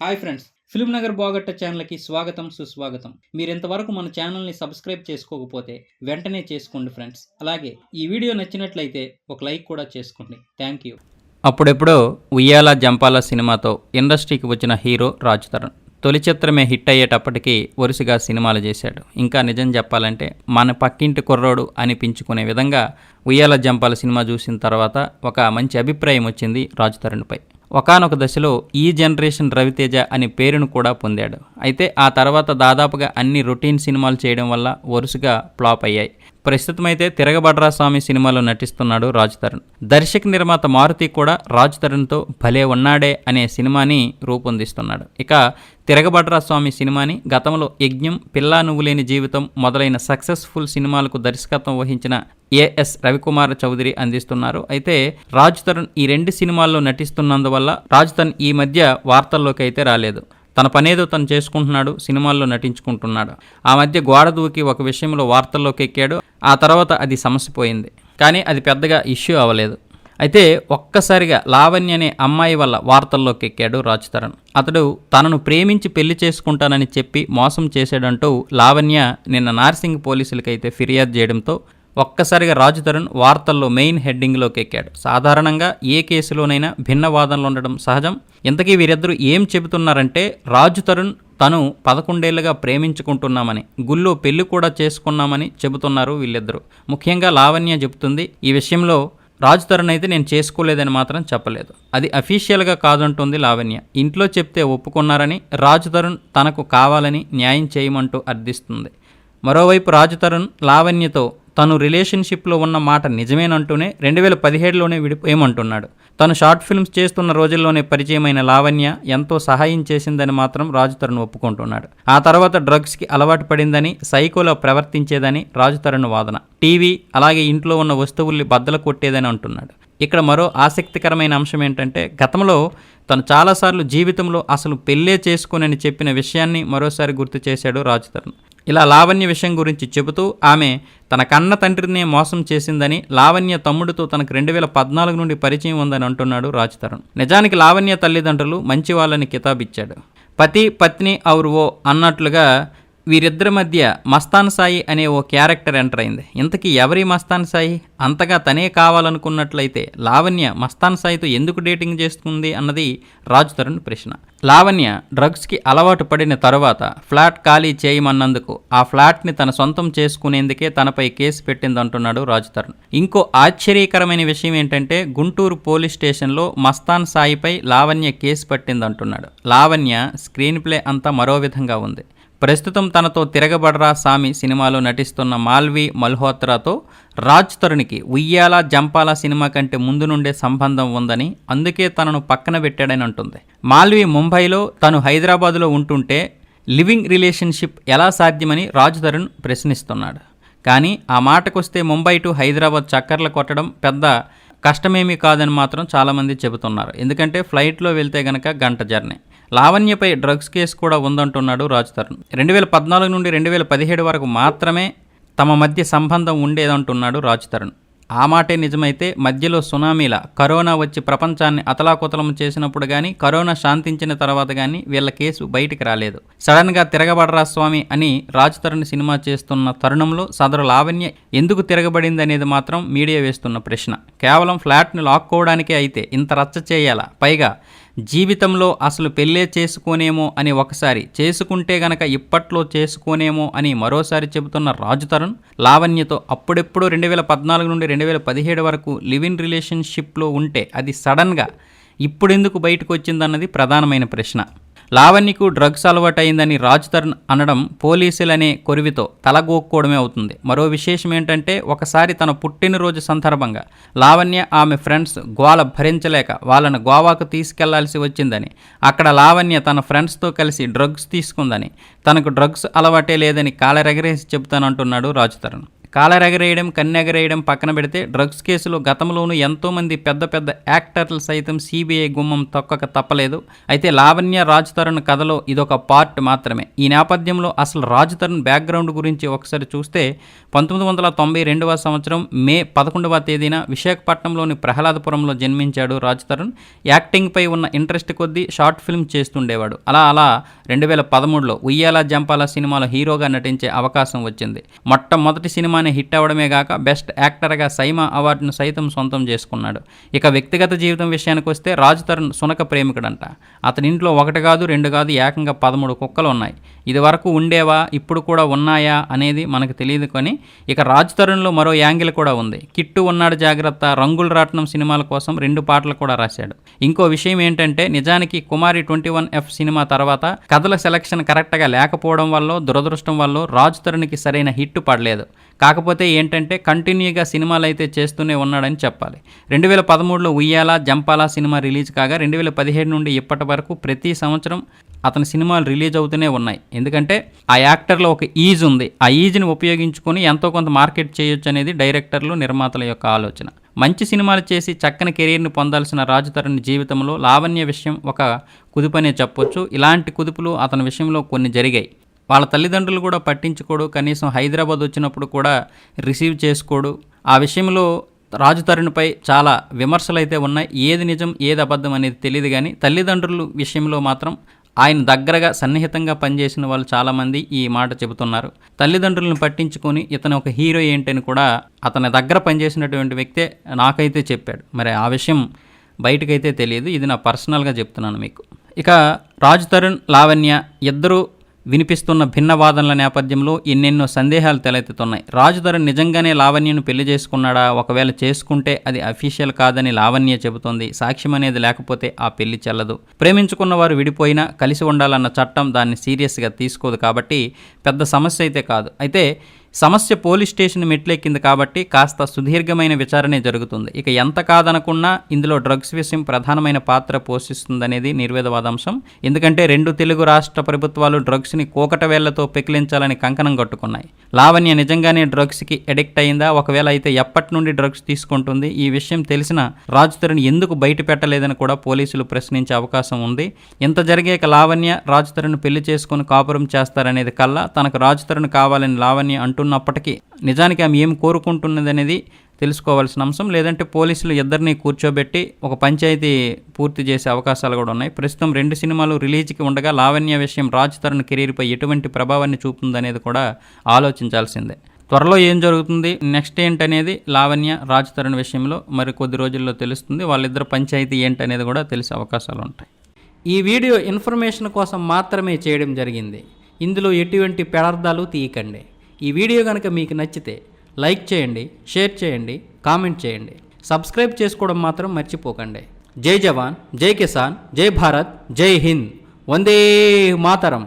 Hi friends film Nagar బాగట్ట ఛానల్కి స్వాగతం సుస్వాగతం. మీరు ఇంతవరకు మన ఛానల్ని సబ్స్క్రైబ్ చేసుకోకపోతే వెంటనే చేసుకోండి ఫ్రెండ్స్. అలాగే ఈ వీడియో నచ్చినట్లయితే ఒక లైక్ కూడా చేసుకోండి. Thank you. అప్పుడెప్పుడో ఉయ్యాల జంపాల సినిమాతో ఇండస్ట్రీకి వచ్చిన హీరో రాజ్ తరుణ్. తొలి చిత్రమే హిట్ అయ్యేటప్పటికీ వరుసగా సినిమాలు చేశాడు. ఇంకా నిజం చెప్పాలంటే మన పక్కింటి కుర్రోడు అనిపించుకునే విధంగా ఉయ్యాల జంపాల సినిమా చూసిన తర్వాత ఒక మంచి అభిప్రాయం వచ్చింది రాజ్ తరుణ్పై. ఒకానొక దశలో ఈ జనరేషన్ రవితేజ అనే పేరును కూడా పొందాడు. అయితే ఆ తర్వాత దాదాపుగా అన్ని రొటీన్ సినిమాలు చేయడం వల్ల వరుసగా ఫ్లాప్ అయ్యాయి. ప్రస్తుతమైతే తిరగబడ్రా స్వామి సినిమాలో నటిస్తున్నాడు రాజ్ తరుణ్. దర్శక నిర్మాత మారుతి కూడా రాజ్ తరుణ్తో భలే ఉన్నాడే అనే సినిమాని రూపొందిస్తున్నాడు. ఇక తిరగబడ్రా స్వామి సినిమాని గతంలో యజ్ఞం పిల్లా నువ్వు లేని జీవితం మొదలైన సక్సెస్ఫుల్ సినిమాలకు దర్శకత్వం వహించిన ఏఎస్ రవికుమార్ చౌదరి అందిస్తున్నారు. అయితే రాజ్ తరుణ్ ఈ రెండు సినిమాల్లో నటిస్తున్నందువల్ల రాజ్ తరుణ్ ఈ మధ్య వార్తల్లోకి అయితే రాలేదు. తన పనేదో తను చేసుకుంటున్నాడు సినిమాల్లో నటించుకుంటున్నాడు. ఆ మధ్య గోడ దూకి ఒక విషయంలో వార్తల్లోకి ఎక్కాడు ఆ తర్వాత అది సమస్య పోయింది కానీ అది పెద్దగా ఇష్యూ అవ్వలేదు. అయితే ఒక్కసారిగా లావణ్య అనే అమ్మాయి వల్ల వార్తల్లోకి ఎక్కాడు రాజ్ తరుణ్. అతడు తనను ప్రేమించి పెళ్ళి చేసుకుంటానని చెప్పి మోసం చేశాడంటూ లావణ్య నిన్న నార్సింగ్ పోలీసులకైతే ఫిర్యాదు చేయడంతో ఒక్కసారిగా రాజు తరుణ్ వార్తల్లో మెయిన్ హెడ్డింగ్లోకి ఎక్కాడు. సాధారణంగా ఏ కేసులోనైనా భిన్న వాదనలు ఉండడం సహజం. ఇంతకీ వీరిద్దరూ ఏం చెబుతున్నారంటే రాజు తరుణ్ తను పదకొండేళ్ళుగా ప్రేమించుకుంటున్నామని గుళ్ళో పెళ్ళి కూడా చేసుకున్నామని చెబుతున్నారు వీళ్ళిద్దరూ. ముఖ్యంగా లావణ్య చెబుతుంది ఈ విషయంలో రాజు తరుణ్ అయితే నేను చేసుకోలేదని మాత్రం చెప్పలేదు. అది అఫీషియల్గా కాదంటుంది లావణ్య. ఇంట్లో చెప్తే ఒప్పుకున్నారని రాజు తరుణ్ తనకు కావాలని న్యాయం చేయమంటూ అర్థిస్తుంది. మరోవైపు రాజు తరుణ్ లావణ్యతో తను రిలేషన్షిప్లో ఉన్న మాట నిజమేనంటూనే రెండు వేల పదిహేడులోనే విడిపోయమంటున్నాడు. తను షార్ట్ ఫిల్మ్స్ చేస్తున్న రోజుల్లోనే పరిచయమైన లావణ్య ఎంతో సహాయం చేసిందని మాత్రం రాజు తరుణ్ ఒప్పుకుంటున్నాడు. ఆ తర్వాత డ్రగ్స్కి అలవాటు పడిందని సైకోలో ప్రవర్తించేదని రాజు తరుణ్ వాదన. టీవీ అలాగే ఇంట్లో ఉన్న వస్తువుల్ని బద్దలు కొట్టేదని అంటున్నాడు. ఇక్కడ మరో ఆసక్తికరమైన అంశం ఏంటంటే గతంలో తను చాలాసార్లు జీవితంలో అసలు పెళ్ళే చేసుకోనని చెప్పిన విషయాన్ని మరోసారి గుర్తు చేశాడు రాజు తరుణ్ ఇలా లావణ్య విషయం గురించి చెబుతూ ఆమె తన కన్న తండ్రినే మోసం చేసిందని లావణ్య తమ్ముడితో తనకు రెండు వేల పద్నాలుగు నుండి పరిచయం ఉందని అంటున్నాడు రాజ్ తరుణ్ నిజానికి లావణ్య తల్లిదండ్రులు మంచి వాళ్ళని కితాబిచ్చాడు. పతి పత్ని అవురువో ఓ అన్నట్లుగా వీరిద్దరి మధ్య మస్తాన్ సాయి అనే ఓ క్యారెక్టర్ ఎంటర్ అయింది. ఇంతకీ ఎవరి మస్తాన్ సాయి? అంతగా తనే కావాలనుకున్నట్లయితే లావణ్య మస్తాన్ సాయితో ఎందుకు డేటింగ్ చేస్తుంది అన్నది రాజు తరుణ్ ప్రశ్న. లావణ్య డ్రగ్స్కి అలవాటు పడిన తర్వాత ఫ్లాట్ ఖాళీ చేయమన్నందుకు ఆ ఫ్లాట్ని తన సొంతం చేసుకునేందుకే తనపై కేసు పెట్టిందంటున్నాడు రాజు తరుణ్. ఇంకో ఆశ్చర్యకరమైన విషయం ఏంటంటే గుంటూరు పోలీస్ స్టేషన్లో మస్తాన్ సాయిపై లావణ్య కేసు పట్టిందంటున్నాడు. లావణ్య స్క్రీన్ ప్లే అంతా మరో విధంగా ఉంది. ప్రస్తుతం తనతో తిరగబడరా సామి సినిమాలో నటిస్తున్న మాల్వి మల్హోత్రాతో రాజ్ తరుణ్కి ఉయ్యాల జంపాల సినిమా కంటే ముందు నుండే సంబంధం ఉందని అందుకే తనను పక్కన పెట్టాడని అంటుంది. మాల్వి ముంబైలో తను హైదరాబాదులో ఉంటుంటే లివింగ్ రిలేషన్షిప్ ఎలా సాధ్యమని రాజ్ తరుణ్ ప్రశ్నిస్తున్నాడు. కానీ ఆ మాటకొస్తే ముంబై టు హైదరాబాద్ చక్కర్లు కొట్టడం పెద్ద కష్టమేమీ కాదని మాత్రం చాలామంది చెబుతున్నారు. ఎందుకంటే ఫ్లైట్లో వెళ్తే గనక గంట జర్నీ. లావణ్యపై డ్రగ్స్ కేసు కూడా ఉందంటున్నాడు రాజ్ తరుణ్ రెండు వేల పద్నాలుగు నుండి రెండు వేల పదిహేడు వరకు మాత్రమే తమ మధ్య సంబంధం ఉండేదంటున్నాడు రాజ్ తరుణ్ ఆ మాటే నిజమైతే మధ్యలో సునామీల కరోనా వచ్చి ప్రపంచాన్ని అతలాకుతలం చేసినప్పుడు కానీ కరోనా శాంతించిన తర్వాత కానీ వీళ్ళ కేసు బయటికి రాలేదు. సడన్గా తిరగబడరా స్వామి అని రాజ్ తరుణ్ సినిమా చేస్తున్న తరుణంలో సదరు లావణ్య ఎందుకు తిరగబడింది అనేది మాత్రం మీడియా వేస్తున్న ప్రశ్న. కేవలం ఫ్లాట్ని లాక్కోవడానికే అయితే ఇంత రచ్చ చేయాలా? పైగా జీవితంలో అసలు పెళ్ళే చేసుకోనేమో అని ఒకసారి చేసుకుంటే గనక ఇప్పట్లో చేసుకోనేమో అని మరోసారి చెబుతున్న రాజు తరుణ్ లావణ్యతో అప్పుడెప్పుడు రెండు వేల పద్నాలుగు నుండి రెండు వేల పదిహేడు వరకు లివ్ ఇన్ రిలేషన్షిప్లో ఉంటే అది సడన్గా ఇప్పుడెందుకు బయటకు వచ్చిందన్నది ప్రధానమైన ప్రశ్న. లావణ్యకు డ్రగ్స్ అలవాటైందని రాజ్ తరుణ్ అనడం పోలీసులనే కొరివితో తలగోక్కోవడమే అవుతుంది. మరో విశేషం ఏంటంటే ఒకసారి తన పుట్టినరోజు సందర్భంగా లావణ్య ఆమె ఫ్రెండ్స్ గోల భరించలేక వాళ్ళను గోవాకు తీసుకెళ్ళాల్సి వచ్చిందని అక్కడ లావణ్య తన ఫ్రెండ్స్తో కలిసి డ్రగ్స్ తీసుకుందని తనకు డ్రగ్స్ అలవాటే లేదని కాలరెగరేసి చెబుతానంటున్నాడు రాజ్ తరుణ్ కాలరెగరేయడం కన్నెగరేయడం పక్కన పెడితే డ్రగ్స్ కేసులో గతంలోనూ ఎంతోమంది పెద్ద పెద్ద యాక్టర్లు సైతం సిబిఐ గుమ్మం తొక్కక తప్పలేదు. అయితే లావణ్య రాజ్ తరుణ్ కథలో ఇదొక పార్ట్ మాత్రమే. ఈ నేపథ్యంలో అసలు రాజ్ తరుణ్ బ్యాక్గ్రౌండ్ గురించి ఒకసారి చూస్తే పంతొమ్మిది వందల తొంభై రెండవ సంవత్సరం మే పదకొండవ తేదీన విశాఖపట్నంలోని ప్రహ్లాదపురంలో జన్మించాడు రాజ్ తరుణ్. యాక్టింగ్పై ఉన్న ఇంట్రెస్ట్ కొద్దీ షార్ట్ ఫిల్మ్ చేస్తుండేవాడు. అలా అలా రెండు వేల పదమూడులో ఉయ్యాల జంపాల సినిమాలో హీరోగా నటించే అవకాశం వచ్చింది. మొట్టమొదటి సినిమాని హిట్ అవడమే కాక బెస్ట్ యాక్టర్గా సైమా అవార్డును సైతం సొంతం చేసుకున్నాడు. ఇక వ్యక్తిగత జీవితం విషయానికి వస్తే రాజ్ తరుణ్ సునక ప్రేమికుడంట. అతని ఇంట్లో ఒకటి కాదు రెండు కాదు ఏకంగా పదమూడు కుక్కలు ఉన్నాయి ఇదివరకు ఉండేవా ఇప్పుడు కూడా ఉన్నాయా అనేది మనకు తెలియదు కానీ ఇక రాజ్ తరుణ్లో మరో యాంగిల్ కూడా ఉంది. కిట్టు ఉన్నాడు జాగ్రత్త రంగుల రాట్నం సినిమాల కోసం రెండు పాటలు కూడా రాశాడు. ఇంకో విషయం ఏంటంటే నిజానికి Kumari twenty one F cinema తర్వాత కథల సెలక్షన్ కరెక్ట్గా లేకపోవడం వల్ల దురదృష్టం వల్ల రాజ్ తరుణ్కి సరైన హిట్ పడలేదు. కాకపోతే ఏంటంటే కంటిన్యూగా సినిమాలు అయితే చేస్తూనే ఉన్నాడని చెప్పాలి. రెండు వేల పదమూడులో ఉయ్యాల జంపాల సినిమా రిలీజ్ కాగా రెండు వేల పదిహేడు నుండి ఇప్పటి వరకు ప్రతి సంవత్సరం అతని సినిమాలు రిలీజ్ అవుతూనే ఉన్నాయి. ఎందుకంటే ఆ యాక్టర్లో ఒక ఈజ్ ఉంది. ఆ ఈజ్ని ఉపయోగించుకొని ఎంతో కొంత మార్కెట్ చేయొచ్చు అనేది డైరెక్టర్లు నిర్మాతల యొక్క ఆలోచన. మంచి సినిమాలు చేసి చక్కని కెరీర్ని పొందాల్సిన రాజు తరుణ్ జీవితంలో లావణ్య విషయం ఒక కుదుపనే చెప్పొచ్చు. ఇలాంటి కుదుపులు అతని విషయంలో కొన్ని జరిగాయి. వాళ్ళ తల్లిదండ్రులు కూడా పట్టించుకోడు. కనీసం హైదరాబాద్ వచ్చినప్పుడు కూడా రిసీవ్ చేసుకోడు. ఆ విషయంలో రాజు తరుణ్పై చాలా విమర్శలు అయితే ఉన్నాయి. ఏది నిజం ఏది అబద్ధం అనేది తెలియదు కానీ తల్లిదండ్రుల విషయంలో మాత్రం ఆయన దగ్గరగా సన్నిహితంగా పనిచేసిన వాళ్ళు చాలామంది ఈ మాట చెబుతున్నారు. తల్లిదండ్రులను పట్టించుకొని ఇతను ఒక హీరో ఏంటని కూడా అతని దగ్గర పనిచేసినటువంటి వ్యక్తే నాకైతే చెప్పాడు. మరి ఆ విషయం బయటకైతే తెలియదు. ఇది నా పర్సనల్గా చెప్తున్నాను మీకు. ఇక రాజ్ తరుణ్ లావణ్య ఇద్దరు వినిపిస్తున్న భిన్న వాదనల నేపథ్యంలో ఎన్నెన్నో సందేహాలు తలెత్తుతున్నాయి. రాజుధరన్ నిజంగానే లావణ్యను పెళ్ళి చేసుకున్నాడా? ఒకవేళ చేసుకుంటే అది అఫీషియల్ కాదని లావణ్య చెబుతోంది. సాక్ష్యం అనేది లేకపోతే ఆ పెళ్ళి చెల్లదు. ప్రేమించుకున్న వారు విడిపోయినా కలిసి ఉండాలన్న చట్టం దాన్ని సీరియస్గా తీసుకోదు కాబట్టి పెద్ద సమస్య అయితే కాదు. అయితే సమస్య పోలీస్ స్టేషన్ మెట్లెక్కింది కాబట్టి కాస్త సుదీర్ఘమైన విచారణే జరుగుతుంది. ఇక ఎంత కాదనకున్నా ఇందులో డ్రగ్స్ విషయం ప్రధానమైన పాత్ర పోషిస్తుందనేది నిర్వేదవాదాంశం. ఎందుకంటే రెండు తెలుగు రాష్ట్ర ప్రభుత్వాలు డ్రగ్స్ని కోకటవేళ్ళతో పెకిలించాలని కంకణం కట్టుకున్నాయి. లావణ్య నిజంగానే డ్రగ్స్కి ఎడిక్ట్ అయిందా? ఒకవేళ అయితే ఎప్పటి నుండి డ్రగ్స్ తీసుకుంటుంది? ఈ విషయం తెలిసిన రాజుతరుని ఎందుకు బయట పెట్టలేదని కూడా పోలీసులు ప్రశ్నించే అవకాశం ఉంది. ఇంత జరిగాక లావణ్య రాజుతరుని పెళ్ళి చేసుకుని కాపురం చేస్తారనేది కల్లా తనకు రాజుతరుని తరుణ్ కావాలని లావణ్య అంటూ ఉన్నప్పటికీ నిజానికి ఆమె ఏం కోరుకుంటున్నది అనేది తెలుసుకోవాల్సిన అంశం. లేదంటే పోలీసులు ఇద్దరిని కూర్చోబెట్టి ఒక పంచాయతీ పూర్తి చేసే అవకాశాలు కూడా ఉన్నాయి. ప్రస్తుతం రెండు సినిమాలు రిలీజ్కి ఉండగా లావణ్య విషయం రాజ్ తరుణ్ కెరీర్పై ఎటువంటి ప్రభావాన్ని చూపుతుందనేది కూడా ఆలోచించాల్సిందే. త్వరలో ఏం జరుగుతుంది నెక్స్ట్ ఏంటనేది లావణ్య రాజ్ తరుణ్ విషయంలో మరి కొద్ది రోజుల్లో తెలుస్తుంది. వాళ్ళిద్దరు పంచాయతీ ఏంటనేది కూడా తెలిసే అవకాశాలు ఉంటాయి. ఈ వీడియో ఇన్ఫర్మేషన్ కోసం మాత్రమే చేయడం జరిగింది. ఇందులో ఎటువంటి పెడార్థాలు తీయకండి. ఈ వీడియో కనుక మీకు నచ్చితే లైక్ చేయండి షేర్ చేయండి కామెంట్ చేయండి. సబ్స్క్రైబ్ చేసుకోవడం మాత్రం మర్చిపోకండి. జై జవాన్ జై కిసాన్ జై భారత్ జై హింద్. వందే మాతరం.